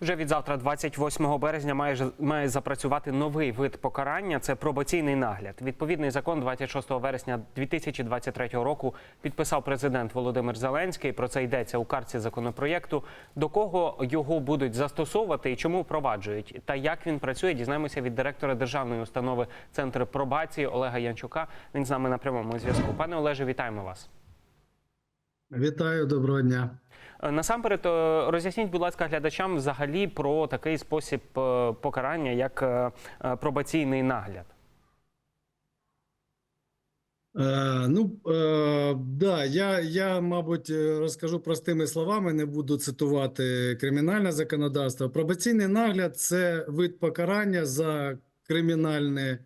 Вже від завтра, 28 березня, має має запрацювати новий вид покарання. Це пробаційний нагляд. Відповідний закон 26 вересня 2023 року підписав президент Володимир Зеленський. Про це йдеться у карті законопроєкту. До кого його будуть застосовувати і чому впроваджують, та як він працює, дізнаємося від директора державної установи Центр пробації Олега Янчука. Він з нами на прямому зв'язку. Пане Олеже, вітаємо вас. Вітаю, доброго дня. Е, Насамперед, е, роз'ясніть, будь ласка, глядачам взагалі про такий спосіб е, покарання, як пробаційний нагляд. Ну, да, я, я, мабуть, розкажу простими словами, не буду цитувати кримінальне законодавство. Пробаційний нагляд це вид покарання за кримінальне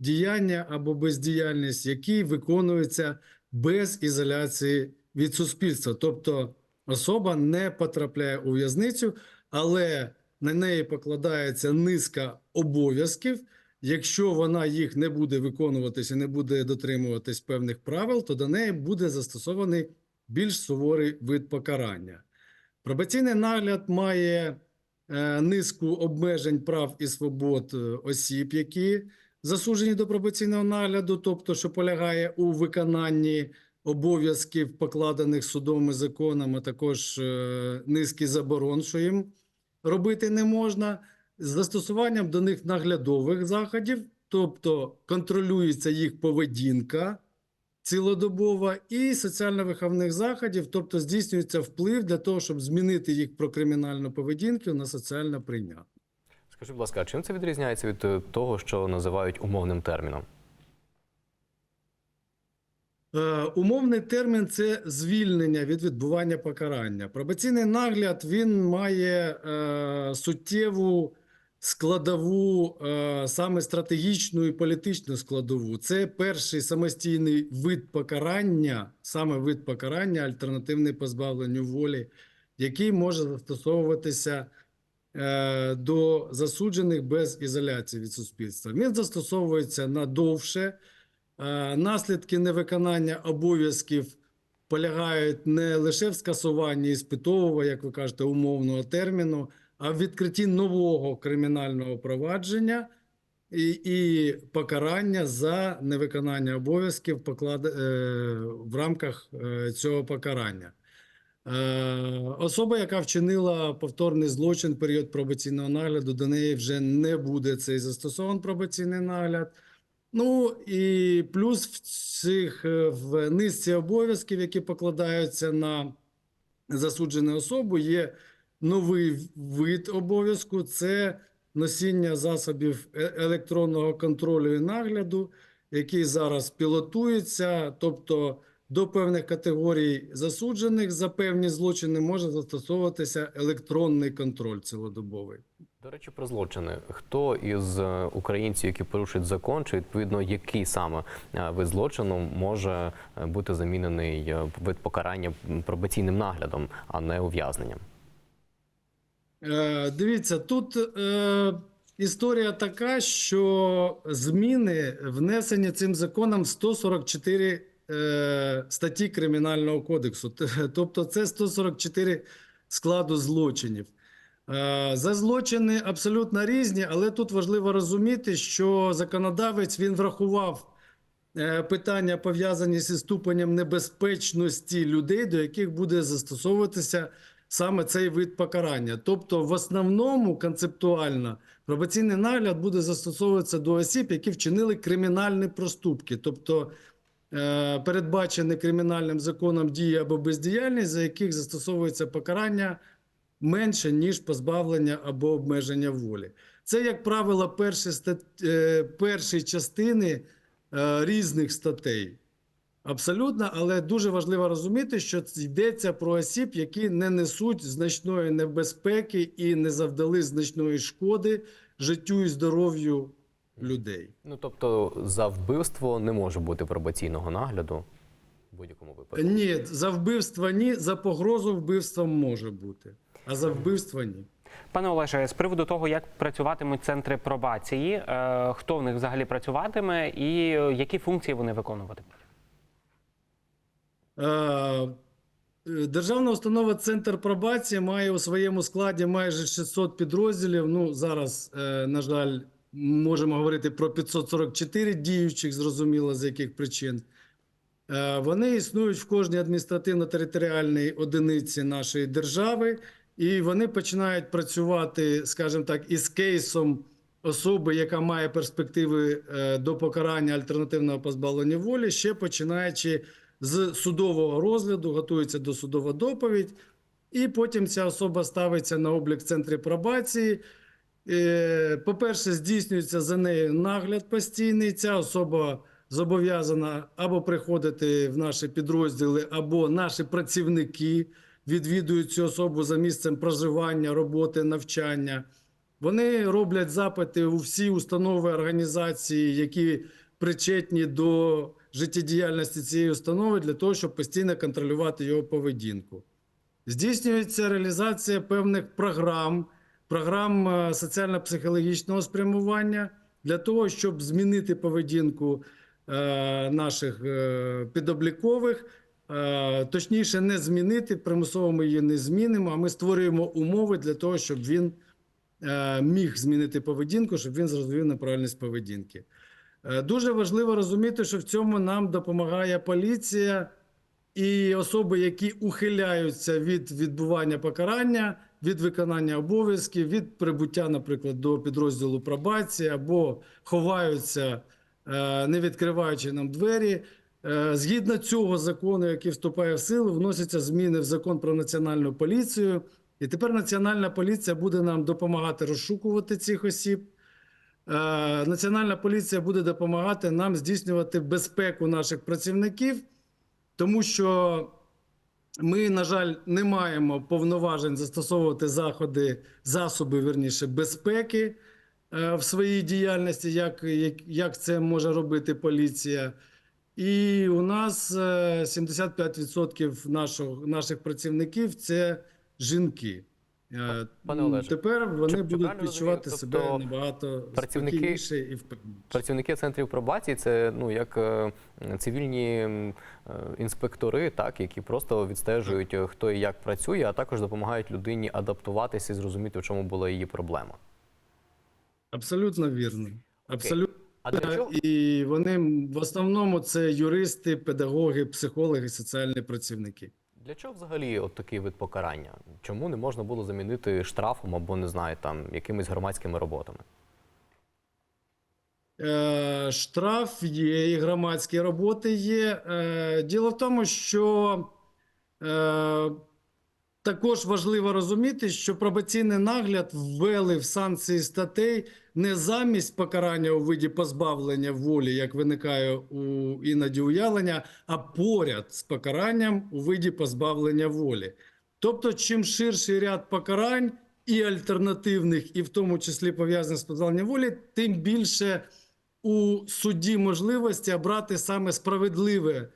діяння або бездіяльність, який виконується без ізоляції від суспільства. Тобто особа не потрапляє у в'язницю, але на неї покладається низка обов'язків. Якщо вона їх не буде виконуватися, не буде дотримуватись певних правил, то до неї буде застосований більш суворий вид покарання. Пробаційний нагляд має е, низку обмежень прав і свобод е, осіб, які засуджені до пробаційного нагляду, тобто, що полягає у виконанні обов'язків, покладених судом і законом, а також е, низки заборон, що їм робити не можна з застосуванням до них наглядових заходів, тобто контролюється їх поведінка цілодобова, і соціально-виховних заходів, тобто здійснюється вплив для того, щоб змінити їх про кримінальну поведінку на соціально прийнятну. Скажіть, будь ласка, чим це відрізняється від е, того, що називають умовним терміном? Е, умовний термін це звільнення від відбування покарання. Пробаційний нагляд він має е, суттєву складову, е, саме стратегічну і політичну складову. Це перший самостійний вид покарання, саме вид покарання, альтернативний позбавленню волі, який може застосовуватися е, до засуджених без ізоляції від суспільства. Він застосовується надовше. Е, Наслідки невиконання обов'язків полягають не лише в скасуванні іспитового, як ви кажете, умовного терміну, а в відкритті нового кримінального провадження і, і покарання за невиконання обов'язків поклад... е, в рамках е, цього покарання. Особа, яка вчинила повторний злочин період пробаційного нагляду, до неї вже не буде цей застосований пробаційний нагляд. Ну і плюс в цих е, в низці обов'язків, які покладаються на засуджену особу, є новий вид обов'язку це носіння засобів е- електронного контролю і нагляду, який зараз пілотується, тобто до певних категорій засуджених за певні злочини може застосовуватися електронний контроль цілодобовий. До речі, про злочини. Хто із е, українців, які порушують закон, чи відповідно який саме е, вид злочину може е, бути замінений вид покарання пробаційним наглядом, а не ув'язненням? Дивіться, тут е, історія така, що зміни внесені цим законом в 144 е, статті Кримінального кодексу. Тобто це 144 складу злочинів. Е, За злочини абсолютно різні, але тут важливо розуміти, що законодавець він врахував е, питання пов'язані зі ступенем небезпечності людей, до яких буде застосовуватися саме цей вид покарання. Тобто, в основному концептуально пробаційний нагляд буде застосовуватися до осіб, які вчинили кримінальні проступки, тобто е, передбачені кримінальним законом дії або бездіяльність, за яких застосовується покарання менше ніж позбавлення або обмеження волі. Це, як правило, перші, стат... е, перші частини е, різних статей. Абсолютно, але дуже важливо розуміти, що йдеться про осіб, які не несуть значної небезпеки і не завдали значної шкоди життю і здоров'ю людей. Ну тобто за вбивство не може бути пробаційного нагляду в будь-якому випадку. Ні, за вбивство ні, за погрозу вбивством може бути, а за вбивство ні. Пане Олеже, з приводу того, як працюватимуть центри пробації, е, хто в них взагалі працюватиме і е, які функції вони виконуватимуть? Е, Державна установа Центр пробації має у своєму складі майже 600 підрозділів. Ну, зараз, на жаль, можемо говорити про 544 діючих, зрозуміло, з яких причин. Вони існують в кожній адміністративно-територіальній одиниці нашої держави, і вони починають працювати, скажімо так, із кейсом особи, яка має перспективи е, до покарання альтернативного позбавлення волі, ще починаючи з судового розгляду, готується до судова доповідь, і потім ця особа ставиться на облік в центрі пробації. Е, По-перше, здійснюється за нею нагляд постійний. Ця особа зобов'язана або приходити в наші підрозділи, або наші працівники відвідують цю особу за місцем проживання, роботи, навчання. Вони роблять запити у всі установи організації, які причетні до життєдіяльності цієї установи, для того, щоб постійно контролювати його поведінку. Здійснюється реалізація певних програм, програм е, соціально-психологічного спрямування для того, щоб змінити поведінку е, наших е, підоблікових. Е, Точніше, не змінити, примусово ми її не змінимо, а ми створюємо умови для того, щоб він е, міг змінити поведінку, щоб він зрозумів неправильність поведінки. Е, Дуже важливо розуміти, що в цьому нам допомагає поліція і особи, які ухиляються від відбування покарання, від виконання обов'язків, від прибуття, наприклад, до підрозділу пробації або ховаються, не відкриваючи нам двері. Е, Згідно цього закону, який вступає в силу, вносяться зміни в закон про національну поліцію. І тепер Національна поліція буде нам допомагати розшукувати цих осіб. Е, Національна поліція буде допомагати нам здійснювати безпеку наших працівників, тому що ми, на жаль, не маємо повноважень застосовувати заходи, засоби верніше, безпеки е, в своїй діяльності, як, як, як це може робити поліція. І у нас е, 75% нашого, наших працівників це жінки. Е, Пане Олеже, Тепер вони чи- будуть відчувати розумію? себе Тобто набагато працівники- спокійніше і впевненіше. Працівники центрів пробації це ну як е, цивільні е, інспектори, так які просто відстежують, е, хто і як працює, а також допомагають людині адаптуватися і зрозуміти, в чому була її проблема. Абсолютно вірно. Абсолютно. А для чого І вони в основному це юристи, педагоги, психологи, соціальні працівники. для чого взагалі от такий вид покарання? Чому не можна було замінити штрафом або не знаю, там якимись громадськими роботами? Е, штраф є, і громадські роботи є. Е, діло в тому, що е, також важливо розуміти, що пробаційний нагляд ввели в санкції статей не замість покарання у виді позбавлення волі, як виникає у іноді уявлення, а поряд з покаранням у виді позбавлення волі. Тобто, чим ширший ряд покарань і альтернативних, і в тому числі пов'язаних з позбавленням волі, тим більше у суді можливості обрати саме справедливе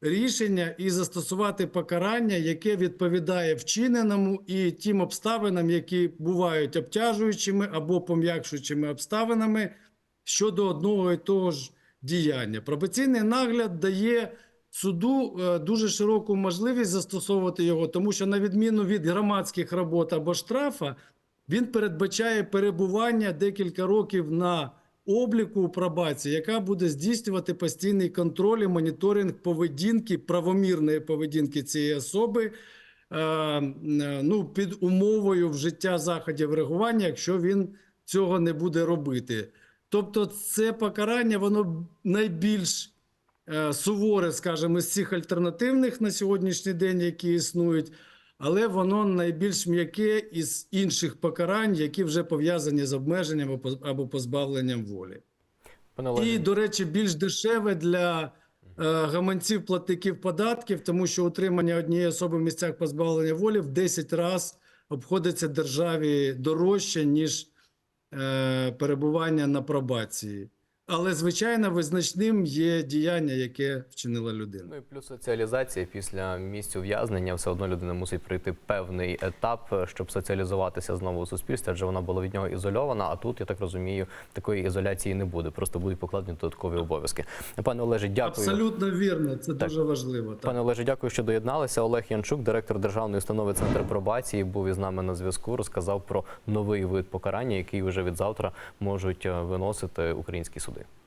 рішення і застосувати покарання, яке відповідає вчиненому і тим обставинам, які бувають обтяжуючими або пом'якшуючими обставинами щодо одного і того ж діяння. Пробаційний нагляд дає суду е, дуже широку можливість застосовувати його, тому що на відміну від громадських робот або штрафа, він передбачає перебування декілька років на обліку у пробації, яка буде здійснювати постійний контроль і моніторинг поведінки, правомірної поведінки цієї особи. е, е, Ну, під умовою вжиття заходів реагування, якщо він цього не буде робити. Тобто, це покарання, воно найбільш е, суворе, скажімо, з цих альтернативних на сьогоднішній день, які існують, але воно найбільш м'яке із інших покарань, які вже пов'язані з обмеженням або позбавленням волі. І, до речі, більш дешеве для е, гаманців платників податків, тому що утримання однієї особи в місцях позбавлення волі в 10 разів обходиться державі дорожче, ніж е, перебування на пробації. Але, звичайно, визначним є діяння, яке вчинила людина. Ну і плюс соціалізація після місць ув'язнення. Все одно людина мусить пройти певний етап, щоб соціалізуватися знову у суспільстві, адже вона була від нього ізольована. А тут я так розумію, такої ізоляції не буде. Просто будуть покладені додаткові обов'язки. Пане Олеже, дякую. Абсолютно вірно, це дуже важливо. Так. Пане Олеже, дякую, що доєдналися. Олег Янчук, директор державної установи Центр пробації, був із нами на зв'язку. Розказав про новий вид покарання, який вже від завтра можуть е, виносити українські суди. kaldı.